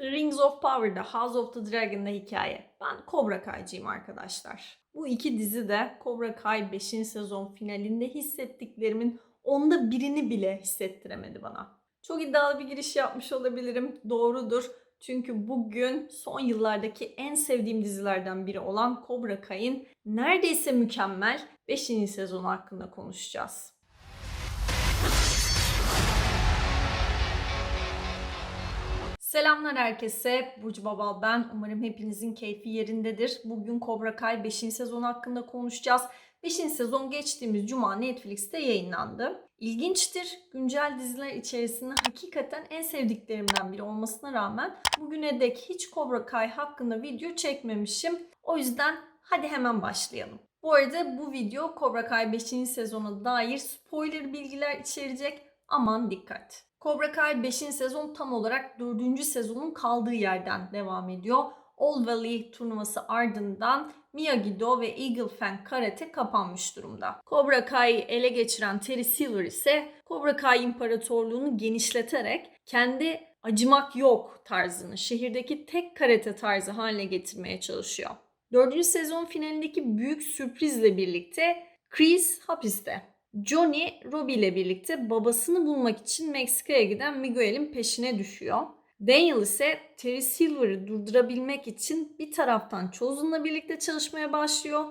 The Rings of Power'da, House of the Dragon'da hikaye. Ben Cobra Kai'cıyım arkadaşlar. Bu iki dizi de Cobra Kai 5. sezon finalinde hissettiklerimin onda birini bile hissettiremedi bana. Çok iddialı bir giriş yapmış olabilirim. Doğrudur. Çünkü bugün son yıllardaki en sevdiğim dizilerden biri olan Cobra Kai'nin neredeyse mükemmel 5. sezonu hakkında konuşacağız. Selamlar herkese. Burcu Babal ben. Umarım hepinizin keyfi yerindedir. Bugün Cobra Kai 5. sezon hakkında konuşacağız. 5. sezon geçtiğimiz cuma Netflix'te yayınlandı. İlginçtir. Güncel diziler içerisinde hakikaten en sevdiklerimden biri olmasına rağmen bugüne dek hiç Cobra Kai hakkında video çekmemişim. O yüzden hadi hemen başlayalım. Bu arada bu video Cobra Kai 5. sezona dair spoiler bilgiler içerecek. Aman dikkat. Cobra Kai 5. sezon tam olarak 4. sezonun kaldığı yerden devam ediyor. All Valley turnuvası ardından Miyagi-Do ve Eagle Fang Karate kapanmış durumda. Cobra Kai'yi ele geçiren Terry Silver ise Cobra Kai imparatorluğunu genişleterek kendi acımak yok tarzını şehirdeki tek karate tarzı haline getirmeye çalışıyor. Dördüncü sezon finalindeki büyük sürprizle birlikte Chris hapiste. Johnny, Robbie ile birlikte babasını bulmak için Meksika'ya giden Miguel'in peşine düşüyor. Daniel ise Terry Silver'ı durdurabilmek için bir taraftan Chosen'la birlikte çalışmaya başlıyor.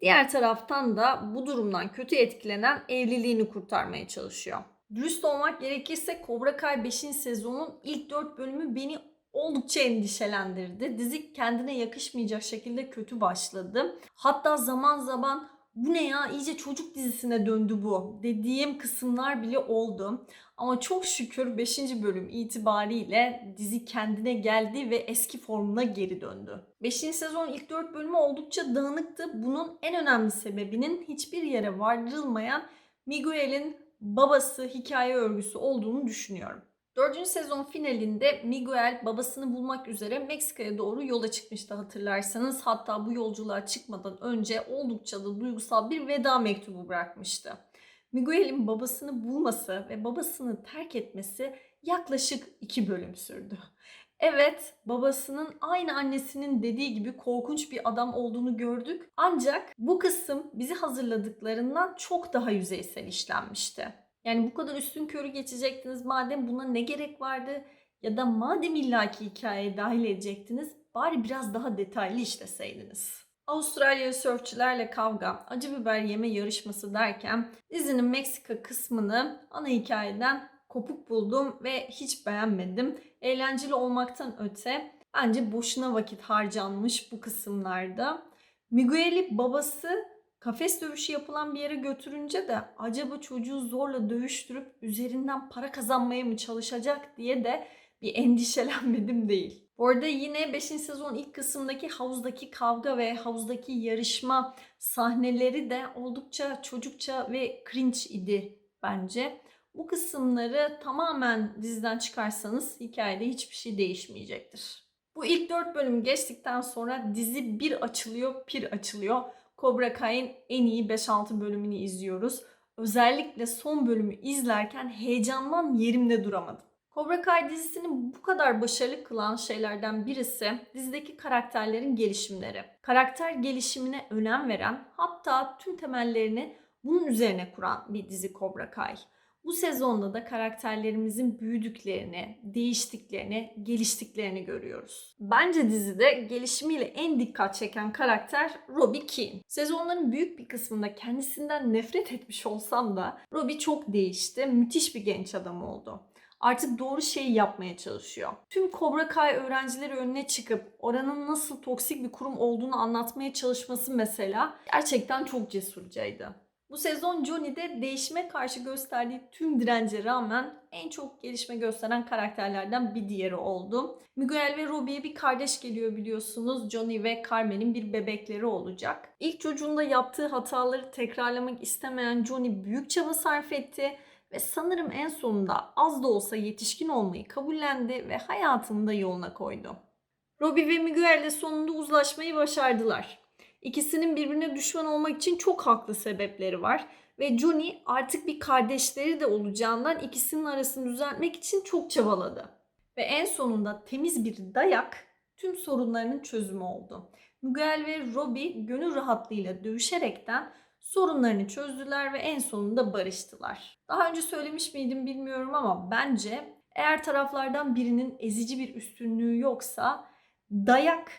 Diğer taraftan da bu durumdan kötü etkilenen evliliğini kurtarmaya çalışıyor. Dürüst olmak gerekirse Cobra Kai 5. sezonun ilk 4 bölümü beni oldukça endişelendirdi. Dizi kendine yakışmayacak şekilde kötü başladı. Hatta zaman zaman bu ne ya iyice çocuk dizisine döndü bu dediğim kısımlar bile oldu. Ama çok şükür 5. bölüm itibariyle dizi kendine geldi ve eski formuna geri döndü. 5. sezon ilk 4 bölümü oldukça dağınıktı. Bunun en önemli sebebinin hiçbir yere vardırılmayan Miguel'in babası hikaye örgüsü olduğunu düşünüyorum. Dördüncü sezon finalinde Miguel babasını bulmak üzere Meksika'ya doğru yola çıkmıştı hatırlarsanız. Hatta bu yolculuğa çıkmadan önce oldukça da duygusal bir veda mektubu bırakmıştı. Miguel'in babasını bulması ve babasını terk etmesi yaklaşık iki bölüm sürdü. Evet, babasının aynı annesinin dediği gibi korkunç bir adam olduğunu gördük. Ancak bu kısım bizi hazırladıklarından çok daha yüzeysel işlenmişti. Yani bu kadar üstün körü geçecektiniz madem buna ne gerek vardı? Ya da madem illaki hikayeye dahil edecektiniz bari biraz daha detaylı işleseydiniz. Avustralyalı sörfçülerle kavga, acı biber yeme yarışması derken dizinin Meksika kısmını ana hikayeden kopuk buldum ve hiç beğenmedim. Eğlenceli olmaktan öte bence boşuna vakit harcanmış bu kısımlarda. Miguel'i babası kafes dövüşü yapılan bir yere götürünce de acaba çocuğu zorla dövüştürüp üzerinden para kazanmaya mı çalışacak diye de bir endişelenmedim değil. Bu arada yine 5. sezon ilk kısımdaki havuzdaki kavga ve havuzdaki yarışma sahneleri de oldukça çocukça ve cringe idi bence. Bu kısımları tamamen diziden çıkarsanız hikayede hiçbir şey değişmeyecektir. Bu ilk 4 bölüm geçtikten sonra dizi bir açılıyor, pir açılıyor. Cobra Kai'nin en iyi 5-6 bölümünü izliyoruz. Özellikle son bölümü izlerken heyecandan yerimde duramadım. Cobra Kai dizisini bu kadar başarılı kılan şeylerden birisi dizideki karakterlerin gelişimleri. Karakter gelişimine önem veren hatta tüm temellerini bunun üzerine kuran bir dizi Cobra Kai. Bu sezonda da karakterlerimizin büyüdüklerini, değiştiklerini, geliştiklerini görüyoruz. Bence dizide gelişimiyle en dikkat çeken karakter Robbie Keane. Sezonların büyük bir kısmında kendisinden nefret etmiş olsam da Robbie çok değişti, müthiş bir genç adam oldu. Artık doğru şeyi yapmaya çalışıyor. Tüm Cobra Kai öğrencileri önüne çıkıp oranın nasıl toksik bir kurum olduğunu anlatmaya çalışması mesela gerçekten çok cesurcaydı. Bu sezon Johnny'de değişime karşı gösterdiği tüm dirence rağmen en çok gelişme gösteren karakterlerden bir diğeri oldu. Miguel ve Robbie'ye bir kardeş geliyor biliyorsunuz. Johnny ve Carmen'in bir bebekleri olacak. İlk çocuğunda yaptığı hataları tekrarlamak istemeyen Johnny büyük çaba sarf etti ve sanırım en sonunda az da olsa yetişkin olmayı kabullendi ve hayatını da yoluna koydu. Robbie ve Miguel de sonunda uzlaşmayı başardılar. İkisinin birbirine düşman olmak için çok haklı sebepleri var. Ve Johnny artık bir kardeşleri de olacağından ikisinin arasını düzeltmek için çok çabaladı. Ve en sonunda temiz bir dayak tüm sorunlarının çözümü oldu. Miguel ve Robbie gönül rahatlığıyla dövüşerekten sorunlarını çözdüler ve en sonunda barıştılar. Daha önce söylemiş miydim bilmiyorum ama bence eğer taraflardan birinin ezici bir üstünlüğü yoksa dayak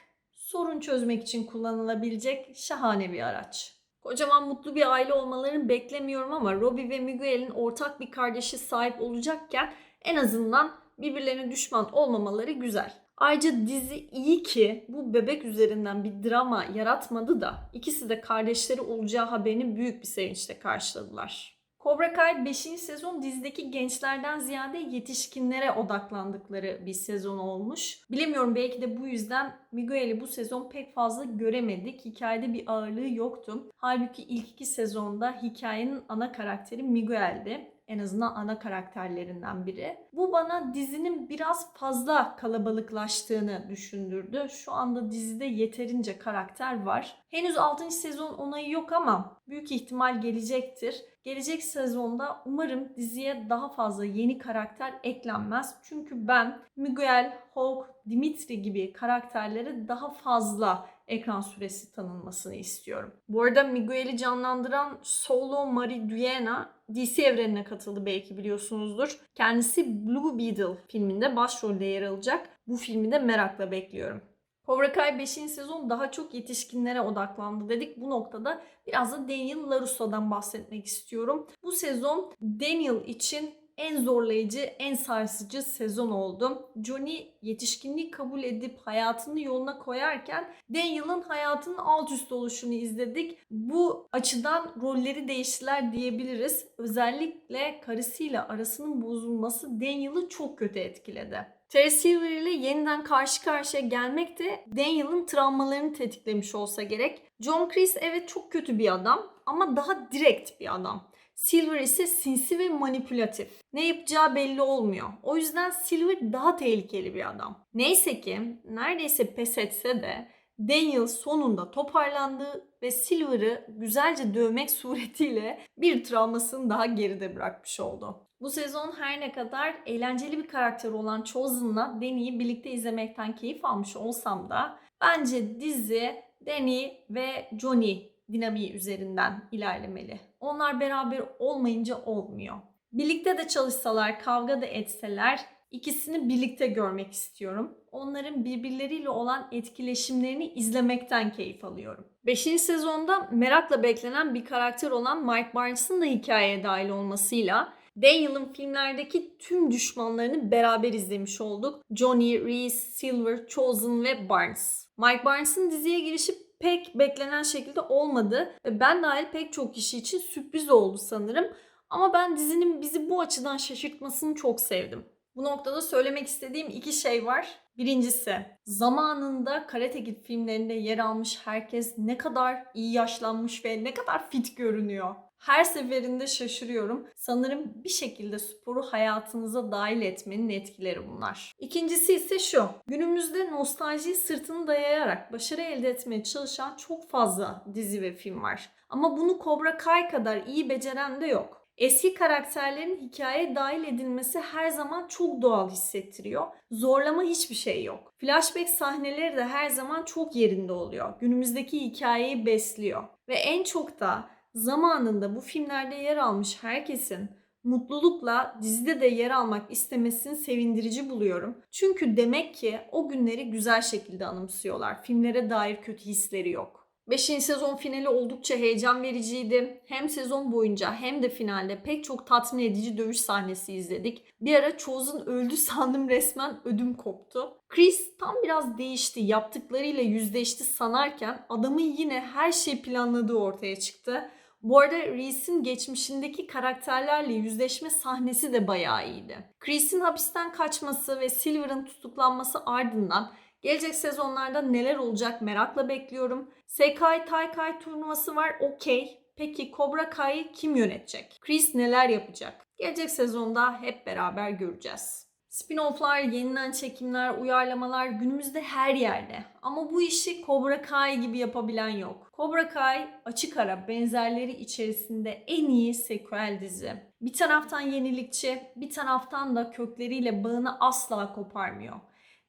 sorun çözmek için kullanılabilecek şahane bir araç. Kocaman mutlu bir aile olmalarını beklemiyorum ama Robbie ve Miguel'in ortak bir kardeşi sahip olacakken en azından birbirlerine düşman olmamaları güzel. Ayrıca dizi iyi ki bu bebek üzerinden bir drama yaratmadı da ikisi de kardeşleri olacağı haberini büyük bir sevinçle karşıladılar. Cobra Kai 5. sezon dizideki gençlerden ziyade yetişkinlere odaklandıkları bir sezon olmuş. Bilemiyorum belki de bu yüzden Miguel'i bu sezon pek fazla göremedik. Hikayede bir ağırlığı yoktu. Halbuki ilk iki sezonda hikayenin ana karakteri Miguel'di en azından ana karakterlerinden biri. Bu bana dizinin biraz fazla kalabalıklaştığını düşündürdü. Şu anda dizide yeterince karakter var. Henüz 6. sezon onayı yok ama büyük ihtimal gelecektir. Gelecek sezonda umarım diziye daha fazla yeni karakter eklenmez. Çünkü ben Miguel, Hawk, Dimitri gibi karakterlere daha fazla ekran süresi tanınmasını istiyorum. Bu arada Miguel'i canlandıran Solo Mariduena DC evrenine katıldı belki biliyorsunuzdur. Kendisi Blue Beetle filminde başrolde yer alacak. Bu filmi de merakla bekliyorum. Cobra Kai 5. sezon daha çok yetişkinlere odaklandı dedik. Bu noktada biraz da Daniel LaRusso'dan bahsetmek istiyorum. Bu sezon Daniel için en zorlayıcı, en sarsıcı sezon oldu. Johnny yetişkinliği kabul edip hayatını yoluna koyarken Daniel'ın hayatının alt üst oluşunu izledik. Bu açıdan rolleri değiştiler diyebiliriz. Özellikle karısıyla arasının bozulması Daniel'ı çok kötü etkiledi. Terry Silver ile yeniden karşı karşıya gelmek de Daniel'ın travmalarını tetiklemiş olsa gerek. John Kreese evet çok kötü bir adam ama daha direkt bir adam. Silver ise sinsi ve manipülatif. Ne yapacağı belli olmuyor. O yüzden Silver daha tehlikeli bir adam. Neyse ki neredeyse pes etse de Daniel sonunda toparlandı ve Silver'ı güzelce dövmek suretiyle bir travmasını daha geride bırakmış oldu. Bu sezon her ne kadar eğlenceli bir karakter olan Chosen'la Danny'yi birlikte izlemekten keyif almış olsam da bence dizi Danny ve Johnny dinamiği üzerinden ilerlemeli. Onlar beraber olmayınca olmuyor. Birlikte de çalışsalar, kavga da etseler ikisini birlikte görmek istiyorum. Onların birbirleriyle olan etkileşimlerini izlemekten keyif alıyorum. 5. sezonda merakla beklenen bir karakter olan Mike Barnes'ın da hikayeye dahil olmasıyla Daniel'ın filmlerdeki tüm düşmanlarını beraber izlemiş olduk. Johnny, Reese, Silver, Chosen ve Barnes. Mike Barnes'ın diziye girişi pek beklenen şekilde olmadı ve ben dahil pek çok kişi için sürpriz oldu sanırım. Ama ben dizinin bizi bu açıdan şaşırtmasını çok sevdim. Bu noktada söylemek istediğim iki şey var. Birincisi, zamanında Karate Kid filmlerinde yer almış herkes ne kadar iyi yaşlanmış ve ne kadar fit görünüyor. Her seferinde şaşırıyorum. Sanırım bir şekilde sporu hayatınıza dahil etmenin etkileri bunlar. İkincisi ise şu. Günümüzde nostaljiyi sırtını dayayarak başarı elde etmeye çalışan çok fazla dizi ve film var. Ama bunu Cobra Kai kadar iyi beceren de yok. Eski karakterlerin hikayeye dahil edilmesi her zaman çok doğal hissettiriyor. Zorlama hiçbir şey yok. Flashback sahneleri de her zaman çok yerinde oluyor. Günümüzdeki hikayeyi besliyor. Ve en çok da zamanında bu filmlerde yer almış herkesin mutlulukla dizide de yer almak istemesini sevindirici buluyorum. Çünkü demek ki o günleri güzel şekilde anımsıyorlar. Filmlere dair kötü hisleri yok. 5. sezon finali oldukça heyecan vericiydi. Hem sezon boyunca hem de finalde pek çok tatmin edici dövüş sahnesi izledik. Bir ara Chosen öldü sandım resmen ödüm koptu. Chris tam biraz değişti, yaptıklarıyla yüzleşti sanarken adamın yine her şey planladığı ortaya çıktı. Bu arada Reese'in geçmişindeki karakterlerle yüzleşme sahnesi de bayağı iyiydi. Chris'in hapisten kaçması ve Silver'ın tutuklanması ardından gelecek sezonlarda neler olacak merakla bekliyorum. Sekai Taikai turnuvası var okey. Peki Cobra Kai'yi kim yönetecek? Chris neler yapacak? Gelecek sezonda hep beraber göreceğiz. Spin-off'lar, yeniden çekimler, uyarlamalar günümüzde her yerde. Ama bu işi Cobra Kai gibi yapabilen yok. Cobra Kai açık ara benzerleri içerisinde en iyi sequel dizi. Bir taraftan yenilikçi, bir taraftan da kökleriyle bağını asla koparmıyor.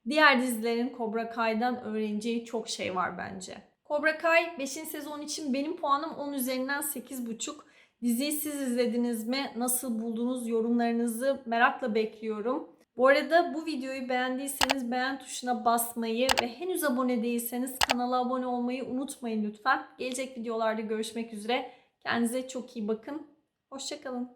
Diğer dizilerin Cobra Kai'dan öğreneceği çok şey var bence. Cobra Kai 5. sezon için benim puanım 10 üzerinden 8,5. Diziyi siz izlediniz mi? Nasıl buldunuz? Yorumlarınızı merakla bekliyorum. Bu arada bu videoyu beğendiyseniz beğen tuşuna basmayı ve henüz abone değilseniz kanala abone olmayı unutmayın lütfen. Gelecek videolarda görüşmek üzere. Kendinize çok iyi bakın. Hoşçakalın.